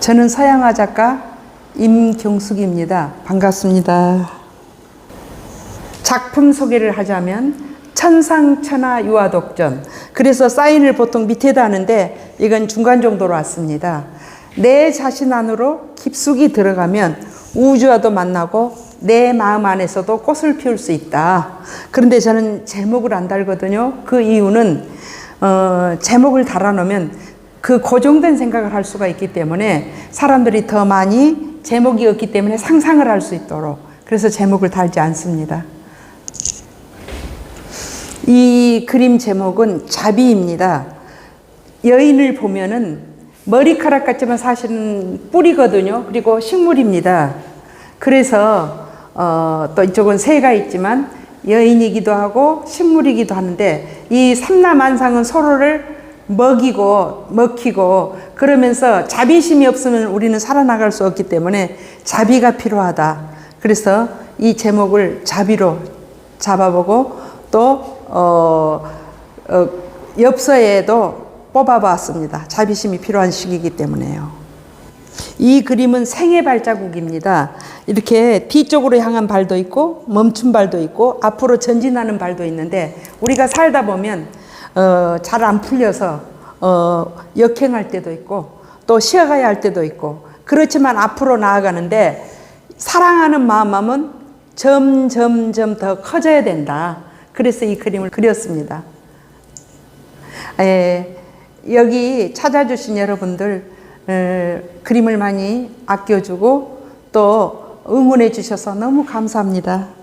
저는 서양화 작가 임경숙입니다. 반갑습니다. 작품 소개를 하자면 천상천하 유아독전. 그래서 사인을 보통 밑에다 하는데 이건 중간 정도로 왔습니다. 내 자신 안으로 깊숙이 들어가면 우주와도 만나고 내 마음 안에서도 꽃을 피울 수 있다. 그런데 저는 제목을 안 달거든요. 그 이유는 어, 제목을 달아놓으면 그 고정된 생각을 할 수가 있기 때문에 사람들이 더 많이 제목이 없기 때문에 상상을 할 수 있도록 그래서 제목을 달지 않습니다. 이 그림 제목은 자비입니다. 여인을 보면은 머리카락 같지만 사실은 뿌리거든요. 그리고 식물입니다. 그래서 어, 또 이쪽은 새가 있지만 여인이기도 하고 식물이기도 하는데 이 삼라만상은 서로를 먹이고 먹히고 그러면서 자비심이 없으면 우리는 살아나갈 수 없기 때문에 자비가 필요하다. 그래서 이 제목을 자비로 잡아보고 또 어, 어, 엽서에도 뽑아봤습니다. 자비심이 필요한 시기이기 때문에요. 이 그림은 생애 발자국입니다. 이렇게 뒤쪽으로 향한 발도 있고 멈춘 발도 있고 앞으로 전진하는 발도 있는데 우리가 살다 보면 어, 잘 안 풀려서 어, 역행할 때도 있고 또 쉬어가야 할 때도 있고 그렇지만 앞으로 나아가는데 사랑하는 마음은 점점점 더 커져야 된다. 그래서 이 그림을 그렸습니다. 에, 여기 찾아주신 여러분들 에, 그림을 많이 아껴주고 또 응원해 주셔서 너무 감사합니다.